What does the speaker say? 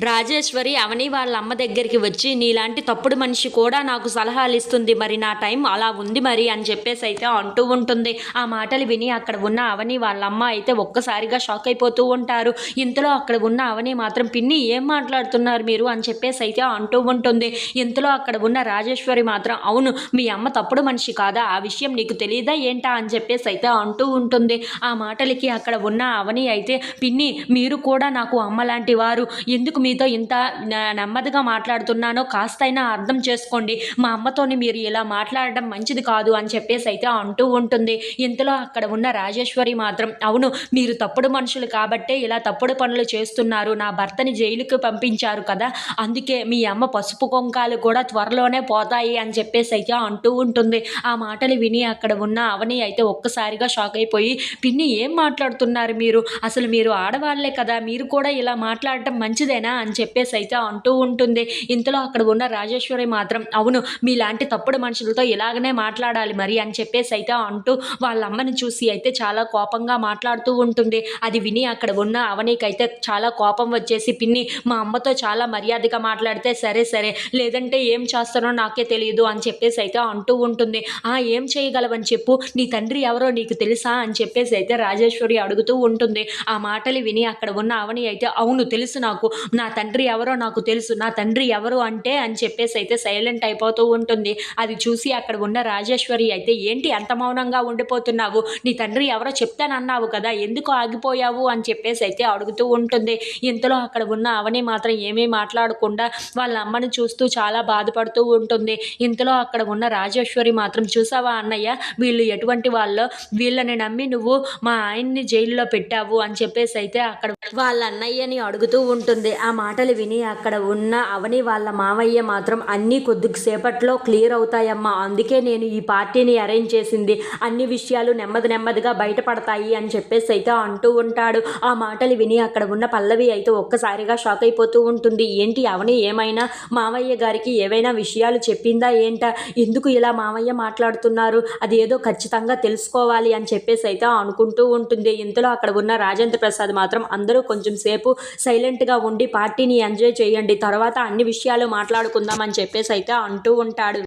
రాజేశ్వరి అవని వాళ్ళ అమ్మ దగ్గరికి వచ్చి నీలాంటి తప్పుడు మనిషి కూడా నాకు సలహాలు ఇస్తుంది. మరి నా టైం అలా ఉంది మరి అని చెప్పేసి అయితే అంటూ ఉంటుంది. ఆ మాటలు విని అక్కడ ఉన్న అవని వాళ్ళ అమ్మ అయితే ఒక్కసారిగా షాక్ అయిపోతూ ఉంటారు. ఇంతలో అక్కడ ఉన్న అవని మాత్రం పిన్ని ఏం మాట్లాడుతున్నారు మీరు? అని చెప్పేసి అయితే అంటూ ఉంటుంది. ఇంతలో అక్కడ ఉన్న రాజేశ్వరి మాత్రం అవును మీ అమ్మ తప్పుడు మనిషి కాదా? ఆ విషయం నీకు తెలియదా ఏంటా? అని చెప్పేసి అయితే అంటూ ఉంటుంది. ఆ మాటలకి అక్కడ ఉన్న అవని అయితే పిన్ని మీరు కూడా నాకు అమ్మ లాంటి వారు. ఎందుకు మీ మీతో ఇంత నెమ్మదిగా మాట్లాడుతున్నానో కాస్తైనా అర్థం చేసుకోండి. మా అమ్మతోని మీరు ఇలా మాట్లాడడం మంచిది కాదు అని చెప్పేసి అయితే అంటూ ఉంటుంది. ఇంతలో అక్కడ ఉన్న రాజేశ్వరి మాత్రం అవును మీరు తప్పుడు మనుషులు కాబట్టే ఇలా తప్పుడు పనులు చేస్తున్నారు. నా భర్తని జైలుకి పంపించారు కదా. అందుకే మీ అమ్మ పసుపు కొంకాలు కూడా త్వరలోనే పోతాయి అని చెప్పేసి అయితే అంటూ ఉంటుంది. ఆ మాటలు విని అక్కడ ఉన్న అవని అయితే ఒక్కసారిగా షాక్ అయిపోయి పిన్ని ఏం మాట్లాడుతున్నారు మీరు? అసలు మీరు ఆడవాళ్ళే కదా. మీరు కూడా ఇలా మాట్లాడటం మంచిదేనా? అని చెప్పేసి అయితే అంటూ ఉంటుంది. ఇంతలో అక్కడ ఉన్న రాజేశ్వరి మాత్రం అవును మీలాంటి తప్పుడు మనుషులతో ఇలాగనే మాట్లాడాలి మరి అని చెప్పేసి అయితే అంటూ వాళ్ళ అమ్మని చూసి అయితే చాలా కోపంగా మాట్లాడుతూ ఉంటుంది. అది విని అక్కడ ఉన్న అవనీకైతే చాలా కోపం వచ్చేసి పిన్ని మా అమ్మతో చాలా మర్యాదగా మాట్లాడితే సరే సరే లేదంటే ఏం చేస్తానో నాకే తెలియదు అని చెప్పేసి అయితే అంటూ ఉంటుంది. ఆ ఏం చేయగలవని చెప్పు నీ తండ్రి ఎవరో నీకు తెలుసా అని చెప్పేసి అయితే రాజేశ్వరి అడుగుతూ ఉంటుంది. ఆ మాటలు విని అక్కడ ఉన్న అవని అయితే అవును తెలుసు నాకు నా తండ్రి ఎవరో నాకు తెలుసు నా తండ్రి ఎవరు అంటే అని చెప్పేసి అయితే సైలెంట్ అయిపోతూ ఉంటుంది. అది చూసి అక్కడ ఉన్న రాజేశ్వరి అయితే ఏంటి అంత మౌనంగా ఉండిపోతున్నావు? నీ తండ్రి ఎవరో చెప్తానన్నావు కదా ఎందుకు ఆగిపోయావు? అని చెప్పేసి అయితే అడుగుతూ ఉంటుంది. ఇంతలో అక్కడ ఉన్న అవని మాత్రం ఏమీ మాట్లాడకుండా వాళ్ళ అమ్మని చూస్తూ చాలా బాధపడుతూ ఉంటుంది. ఇంతలో అక్కడ ఉన్న రాజేశ్వరి మాత్రం చూసావా అన్నయ్య వీళ్ళు ఎటువంటి వాళ్ళో? వీళ్ళని నమ్మి నువ్వు మా ఆయన్ని జైల్లో పెట్టావు అని చెప్పేసి అయితే అక్కడ వాళ్ళ అన్నయ్యని అడుగుతూ ఉంటుంది. ఆ మాటలు విని అక్కడ ఉన్న అవని వాళ్ళ మామయ్య మాత్రం అన్నీ కొద్దిసేపట్లో క్లియర్ అవుతాయమ్మా. అందుకే నేను ఈ పార్టీని అరేంజ్ చేసింది. అన్ని విషయాలు నెమ్మది నెమ్మదిగా బయటపడతాయి అని చెప్పేసి అయితే అంటూ ఉంటాడు. ఆ మాటలు విని అక్కడ ఉన్న పల్లవి అయితే ఒక్కసారిగా షాక్ అయిపోతూ ఉంటుంది. ఏంటి అవని ఏమైనా? మామయ్య గారికి ఏవైనా విషయాలు చెప్పిందా ఏంటా? ఎందుకు ఇలా మామయ్య మాట్లాడుతున్నారు? అది ఏదో ఖచ్చితంగా తెలుసుకోవాలి అని చెప్పేసి అయితే అనుకుంటూ ఉంటుంది. ఇంతలో అక్కడ ఉన్న రాజేంద్ర ప్రసాద్ మాత్రం అందరూ కొంచెం సేపు సైలెంట్గా ఉండి పార్టీని ఎంజాయ్ చేయండి. తర్వాత అన్ని విషయాలు మాట్లాడుకుందాం అని చెప్పేసి అయితే అంటూ ఉంటాడు.